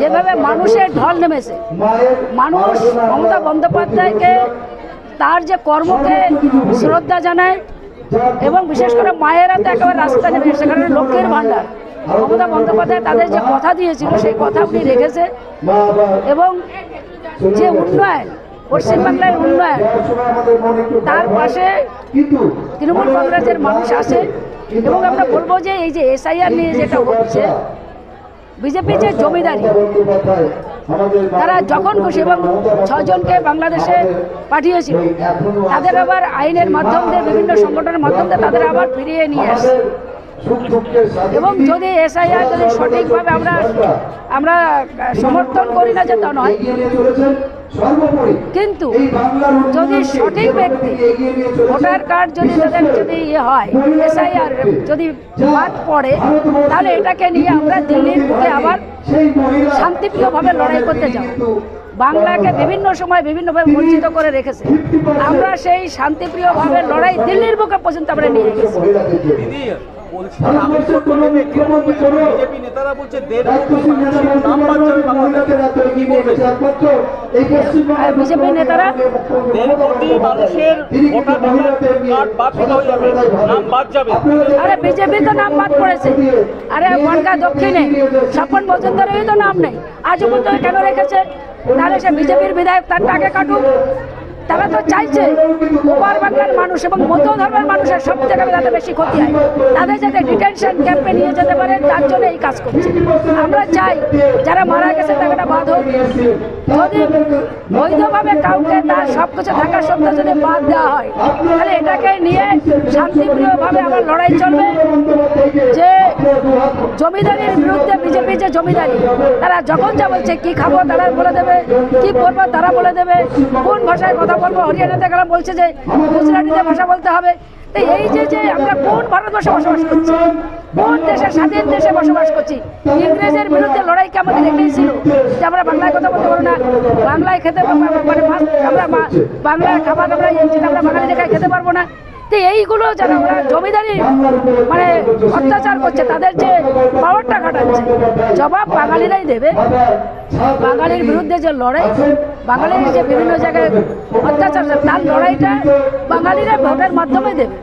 যেভাবে মানুষের ঢল নেমেছে, মানুষ মমতা বন্দ্যোপাধ্যায়কে তার যে কর্মকে শ্রদ্ধা জানায় এবং বিশেষ করে মায়েরা তো একেবারে রাস্তা নেমে সেখানে লক্ষ্মীর ভাণ্ডার। মমতা বন্দ্যোপাধ্যায় তাদের যে কথা দিয়েছিল, সেই কথা উনি রেখেছে। এবং যে উন্নয়ন পশ্চিমবাংলার উন্নয়ন, তার পাশে তৃণমূল কংগ্রেসের মানুষ আছে। এবং আমরা বলব যে এই যে এসআইআর নিয়ে যেটা হচ্ছে বিজেপি যে জমিদারি, তারা যখন খুশি এবং ছজনকে বাংলাদেশে পাঠিয়েছিল, তাদের আবার আইনের মাধ্যম দিয়ে, বিভিন্ন সংগঠনের মাধ্যম দিয়ে তাদের আবার ফিরিয়ে নিয়ে আসে। এবং যদি এসআইআর যদি সঠিকভাবে আমরা আমরা সমর্থন করি না যে তা নয়। কিন্তু যদি সঠিক ব্যক্তি ভোটার কার্ড যদি তাদের যদি ইয়ে হয় এসআইআর যদি বাদ পড়ে তাহলে এটাকে নিয়ে আমরা দিল্লির বুকে আবার শান্তিপ্রিয়ভাবে লড়াই করতে যাব। বাংলাকে বিভিন্ন সময় বিভিন্নভাবে বঞ্চিত করে রেখেছে। আমরা সেই শান্তিপ্রিয়ভাবে লড়াই দিল্লির বুকে পর্যন্ত আমরা নিয়ে গেছি বিজেপি নেতারা বলছে দেড় নাম বাদ যাবে বাংলাদেশে কি বলবে আর বিজেপি নেতারা দেড় কোটি মানুষের কার্ড বাদ হয়ে যাবে নাম বাদ যাবে। আরে বিজেপি তো নাম বাদ পড়েছে। আরে বনগা দক্ষিণে স্বপন মজুমদারেরই তো নাম নেই। আজও পর্যন্ত কেন রেখেছে? তাহলে সে বিজেপির বিধায়ক তার টাকা কাটুক। তারা তো চাইছে ওপার বাংলার মানুষ এবং মধ্য ধর্মের মানুষের সব থেকে তাদের বেশি ক্ষতি হয়। তাদের যাতে ডিটেনশন ক্যাম্পে নিয়ে যেতে পারে, তার জন্য এই কাজ করছে। আমরা চাই যারা মারা গেছে তাকে বাদ হোক। যদি বৈধভাবে কাউকে তার সব কিছু থাকা সত্ত্বেও যদি বাদ দেওয়া হয়, তাহলে এটাকে নিয়ে শান্তিপ্রিয়ভাবে আমার লড়াই চলবে। যে জমিদারির বিরুদ্ধে বিজেপি যে জমিদারি, তারা যখন যা বলছে, কি খাব তারা বলে দেবে, কি করব তারা বলে দেবে, কোন ভাষায় কথা বলব হরিয়ানাতে গেলাম, বলছে যে গুজরাটিতে ভাষা বলতে হবে। এই যে যে আমরা কোন ভারতবর্ষে বসবাস করছি? কোন দেশে, স্বাধীন দেশে বসবাস করছি? ইংরেজের বিরুদ্ধে লড়াইকে আমাদের এটাই ছিল? যে আমরা বাংলায় কথা বলতে পারব না। বাংলায় খেতে মানে আমরা বাংলার খাবার আমরা আমরা বাঙালি দেখায় খেতে পারব না। তো এইগুলো যারা জমিদারি মানে অত্যাচার করছে, তাদের যে পাওয়ারটা জবাব বাঙালিরাই দেবে। বাঙালির বিরুদ্ধে যে লড়াই বাঙালির যে বিভিন্ন জায়গায় অত্যাচার তার লড়াইটা বাঙালিরা ভোটের মাধ্যমে দেবে।